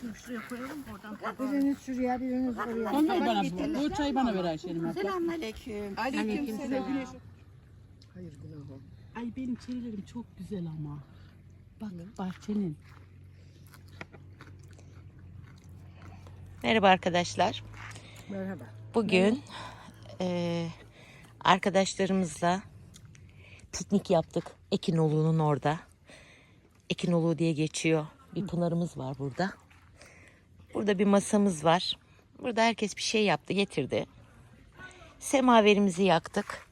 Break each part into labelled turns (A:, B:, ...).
A: Şunu şuraya koyalım oradan
B: Sen ver bana bu. Bu çayı bana ver Ayşe'nin.
C: Selamünaleyküm.
B: Aleyküm selam.
A: Hayır günah o.
B: Ay benim çerilerim çok güzel ama. Bak bahçenin.
D: Merhaba arkadaşlar.
A: Merhaba.
D: Bugün e, arkadaşlarımızla piknik yaptık. Ekinolu'nun orada. Ekinolu diye geçiyor. Bir pınarımız var burada. Burada bir masamız var. Burada herkes bir şey yaptı, getirdi. Semaverimizi yaktık.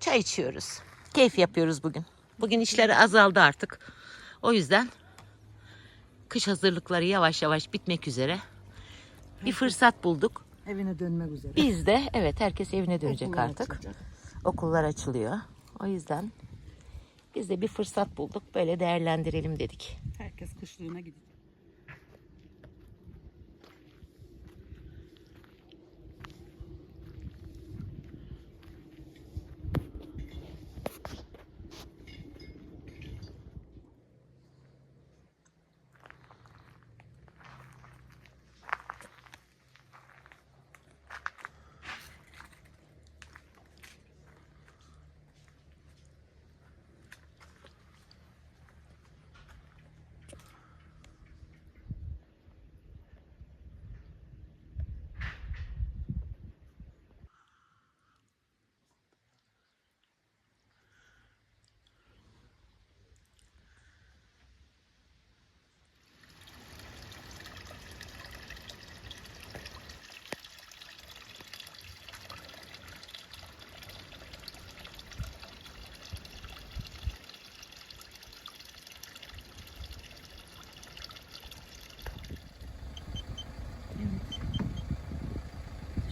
D: Çay içiyoruz. Keyif yapıyoruz bugün. Bugün işleri azaldı artık. O yüzden kış hazırlıkları yavaş yavaş bitmek üzere. Bir fırsat bulduk.
A: Evine dönmek üzere.
D: Biz de evet herkes evine dönecek
A: Okullar
D: artık.
A: açılacak.
D: Okullar açılıyor. O yüzden biz de bir fırsat bulduk. Böyle değerlendirelim dedik.
B: Herkes kışlığına gidiyor.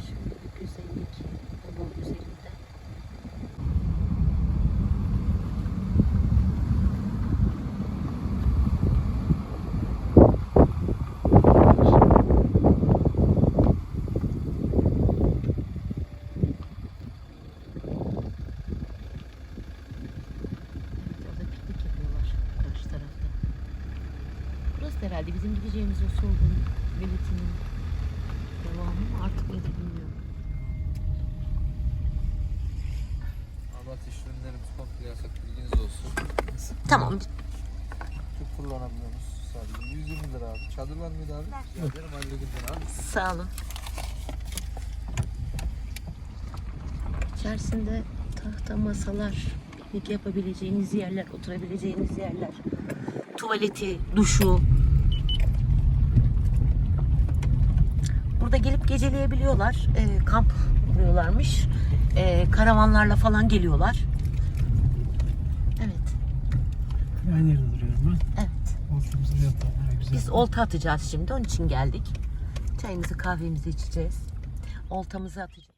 D: Şöyle bir güzellik onun üzerinde. Orada piknik yapıyorlar karşı tarafta. Da herhalde bizim gideceğimiz o solgun belirtinin devamı mı artık nedir bilmiyorum.
E: Abat iş ürünlerimiz komple yasak bilginiz olsun.
D: Tamam
E: Tüp kullanabiliyoruz sadece. 120 lira abi. Çadır var mıydı abi? Benim halledin abi.
D: Sağ olun. İçerisinde tahta masalar, piknik yapabileceğiniz yerler, oturabileceğiniz yerler, tuvaleti, duşu. Burada gelip geceleyebiliyorlar. Ee, kamp kuruyorlarmış. Ee, karavanlarla falan geliyorlar. Evet,
F: Aynı yerde duruyorum ben.
D: evet.
F: Yatalım. Ne güzel.
D: Biz olta atacağız şimdi. Onun için geldik. Çayımızı kahvemizi içeceğiz. Oltamızı atacağız.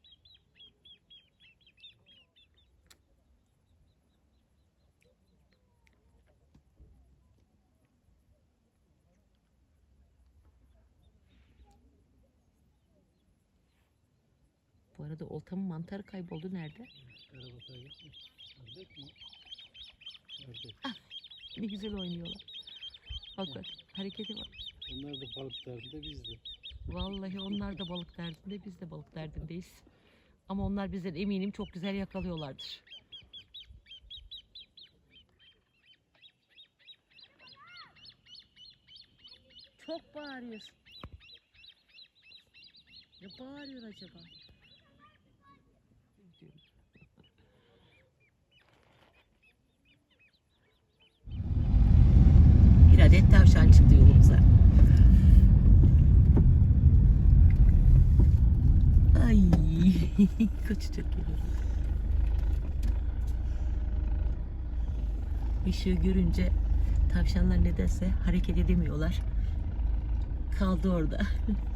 D: Arada oltamın mantarı kayboldu. Nerede? Ah, ne güzel oynuyorlar. Bak bak hareketi bak.
F: Onlar da balık derdinde biz de.
D: Vallahi onlar da balık derdinde, biz de balık derdindeyiz. Ama onlar bizden eminim çok güzel yakalıyorlardır. Çok bağırıyorsun. Ne bağırıyor acaba? Adet tavşan çıktı yolumuza. Ay kaçacak geliyor. Işığı görünce tavşanlar nedense hareket edemiyorlar. Kaldı orada.